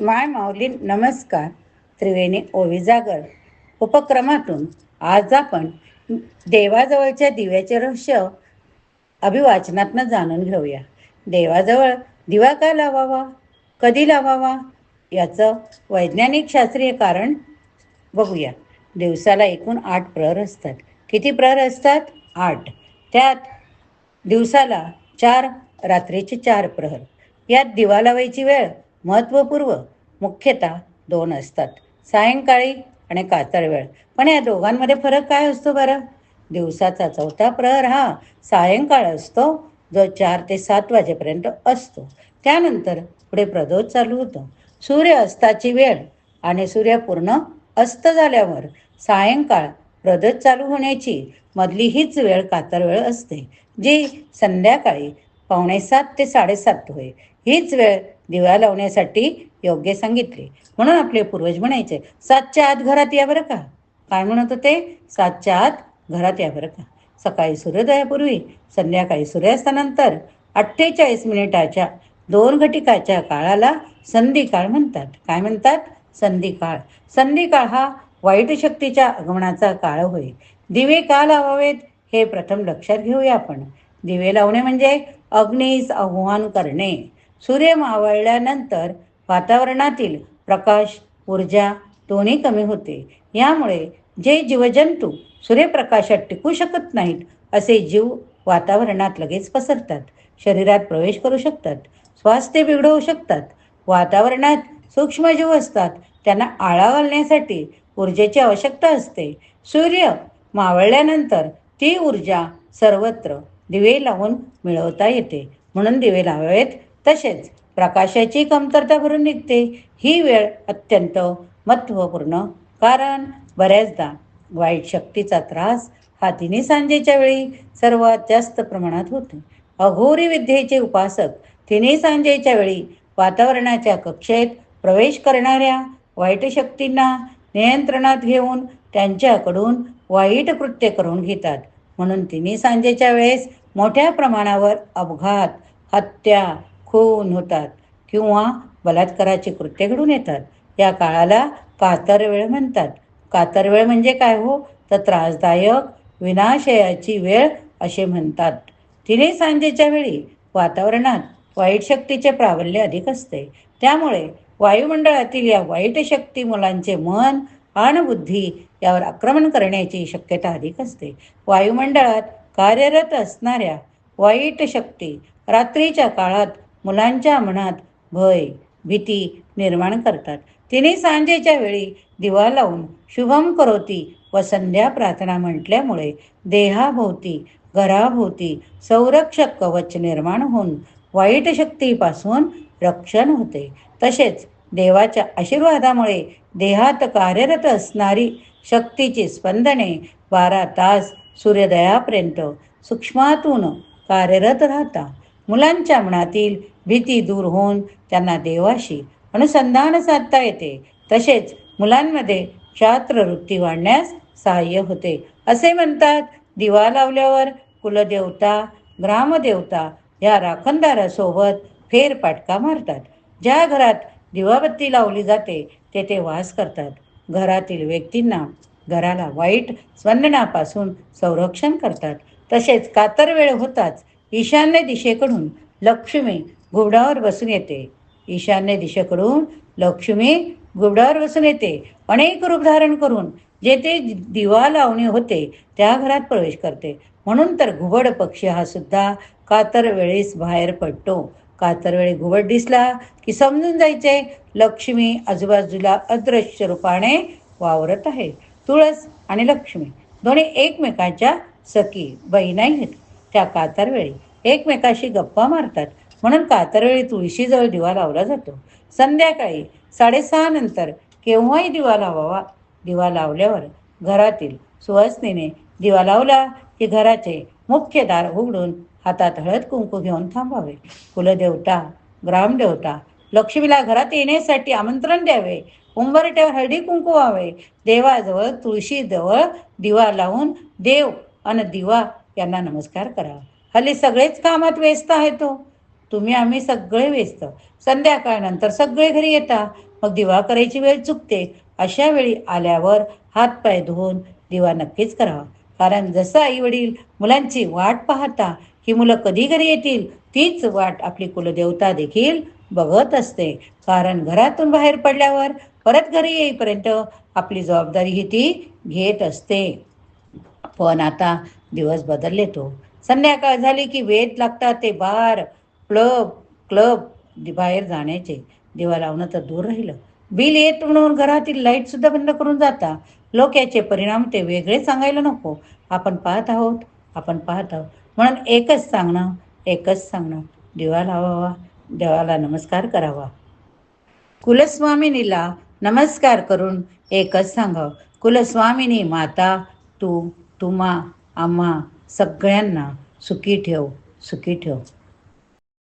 माय माऊली नमस्कार. त्रिवेणी ओवी जागर. उपक्रमातून आज आपण देवाजवळच्या दिव्याचे रहस्य अभिवाचनातनं जाणून घेऊया. देवाजवळ दिवा का लावावा? कधी लावावा? याचं वैज्ञानिक शास्त्रीय कारण बघूया. दिवसाला एकूण आठ प्रहर असतात. किती प्रहर असतात? आठ. त्यात दिवसाला चार रात्रीचे चार प्रहर. यात दिवा लावायची वेळ महत्त्वपूर्व मुख्यतः दोन असतात. सायंकाळी आणि कातळ वेळ. पण या दोघांमध्ये फरक काय असतो बरं? दिवसाचा चौथा प्रहर हा सायंकाळ असतो जो चार ते सात वाजेपर्यंत असतो. त्यानंतर पुढे प्रदोष चालू होतो. सूर्य अस्ताची वेळ आणि सूर्य पूर्ण अस्त झाल्यावर सायंकाळ प्रदोष चालू होण्याची मधली हीच वेळ कातर वेळ असते जी संध्याकाळी पावणे सात ते साडेसात होय. हीच वेळ दिवा लावण्यासाठी योग्य सांगितले. म्हणून आपले पूर्वज म्हणायचे सातच्या आत घरात या बरं का? काय म्हणत होते? सातच्या आत घरात या बरं का? सकाळी सूर्योदयापूर्वी संध्याकाळी सूर्यास्तानंतर अठ्ठेचाळीस मिनिटाच्या दोन घटिकाच्या काळाला संधिकाळ म्हणतात. काय म्हणतात? संधिकाळ. संधिकाळ हा वाईट शक्तीच्या आगमनाचा काळ होय. दिवे का लावावेत हे प्रथम लक्षात घेऊया आपण. दिवे लावणे म्हणजे अग्नीस आव्हान करणे. सूर्य मावळल्यानंतर वातावरणातील प्रकाश ऊर्जा दोन्ही कमी होते. यामुळे जे जीवजंतू सूर्यप्रकाशात टिकू शकत नाहीत असे जीव वातावरणात लगेच पसरतात. शरीरात प्रवेश करू शकतात स्वास्थ्य बिघडवू शकतात वातावरणात सूक्ष्मजीव असतात त्यांना आळा घालण्यासाठी ऊर्जेची आवश्यकता असते. सूर्य मावळल्यानंतर ती ऊर्जा सर्वत्र दिवे लावून मिळवता येते. म्हणून दिवे लावावेत तसेच प्रकाशाची कमतरता भरून निघते ही वेळ अत्यंत महत्त्वपूर्ण. कारण बऱ्याचदा वाईट शक्तीचा त्रास हा तिन्ही सांजेच्या वेळी सर्वात जास्त प्रमाणात होतो. अघोरी विद्येचे उपासक तिन्ही सांजेच्या वेळी वातावरणाच्या कक्षेत प्रवेश करणाऱ्या वाईट शक्तींना नियंत्रणात घेऊन त्यांच्याकडून वाईट कृत्य करून घेतात. म्हणून तिन्ही सांजेच्या वेळेस मोठ्या प्रमाणावर अपघात हत्या खून होतात किंवा बलात्काराची कृत्य घडून येतात. या काळाला कातर वेळ म्हणतात. कातर वेळ म्हणजे काय हो? तर त्रासदायक विनाशयाची वेळ असे म्हणतात. तिन्ही सांजेच्या वेळी वातावरणात वाईट शक्तीचे प्राबल्य अधिक असते. त्यामुळे वायुमंडळातील या वाईट शक्ती मुलांचे मन आणि बुद्धी यावर आक्रमण करण्याची शक्यता अधिक असते. वायुमंडळात कार्यरत असणाऱ्या वाईट शक्ती रात्रीच्या काळात मुलांच्या मनात भय भीती निर्माण करतात. तिने सांजेच्या वेळी दिवा लावून शुभम करोती व संध्या प्रार्थना म्हटल्यामुळे देहाभोवती घराभोवती संरक्षक कवच निर्माण होऊन वाईट शक्तीपासून रक्षण होते. तसेच देवाच्या आशीर्वादामुळे देहात कार्यरत असणारी शक्तीची स्पंदने बारा तास सूर्योदयापर्यंत सूक्ष्मातून कार्यरत राहता मुलांच्या मनातील भीती दूर होऊन त्यांना देवाशी अनुसंधान साधता येते. तसेच मुलांमध्ये शास्त्रवृत्ती वाढण्यास सहाय्य होते. असे म्हणतात दिवा लावल्यावर कुलदेवता ग्रामदेवता या राखणदारासोबत फेरपाटका मारतात. ज्या घरात दिवाबत्ती लावली जाते तेथे वास करतात. घरातील व्यक्तींना घराला वाईट स्पंदनापासून संरक्षण करतात. तसेच कातर वेळ होताच ईशान्य दिशेकडून लक्ष्मी घुबडावर बसून येते. ईशान्य दिशेकडून लक्ष्मी घुबडावर बसून येते. अनेक रूप धारण करून जेथे दिवा लावणे होते त्या घरात प्रवेश करते. म्हणून तर घुबड पक्षी हा सुद्धा कातर वेळीस बाहेर पडतो. कातर वेळी घुबड दिसला की समजून जायचे लक्ष्मी आजूबाजूला अदृश्य रूपाने वावरत आहे. तुळस आणि लक्ष्मी दोन्ही एकमेकांच्या सखी बहिणाई आहेत त्या कातरवेळी एकमेकाशी गप्पा मारतात. म्हणून कातरवेळी तुळशीजवळ दिवा लावला जातो. संध्याकाळी साडेसहा नंतर केव्हाही दिवा लावावा दिवा लावल्यावर घरातील सुवासनीने दिवा लावला की घराचे मुख्य दार उघडून हातात हळद कुंकू घेऊन थांबावे. कुलदेवता ग्रामदेवता लक्ष्मीला घरात येण्यासाठी आमंत्रण द्यावे. उंबरट्यावर हळदी कुंकू व्हावे. देवाजवळ तुळशीजवळ दिवा लावून देव आणि दिवा यांना नमस्कार करावा. हल्ली सगळेच कामात व्यस्त आहे तो. तुम्ही आम्ही सगळे व्यस्त. संध्याकाळनंतर सगळे घरी येता. मग दिवा करायची वेळ चुकते. अशा वेळी आल्यावर हातपाय धुवून दिवा नक्कीच करावा. कारण जसं आई वडील मुलांची वाट पाहता ही मुलं कधी घरी येतील तीच वाट आपली कुलदेवता देखील बघत असते. कारण घरातून बाहेर पडल्यावर परत घरी येईपर्यंत आपली जबाबदारी ही ती घेत असते. पण आता दिवस बदलले तो. संध्याकाळ झाली की वेद लागतात ते बार. क्लब क्लब बाहेर जाण्याचे. दिवा लावणं तर दूर राहिलं. बिल येत म्हणून घरातील लाइट सुद्धा बंद करून जाता. लोक याचे परिणाम ते वेगळे सांगायला नको. आपण पाहत आहोत आपण पाहत आहोत. म्हणून एकच सांगणं एकच सांगणं. दिवा लावावा देवाला नमस्कार करावा. कुलस्वामिनीला नमस्कार करून एकच सांगावं. कुलस्वामिनी माता तू तुम्हा आम्हा सगळ्यांना सुखी ठेव सुखी ठेव.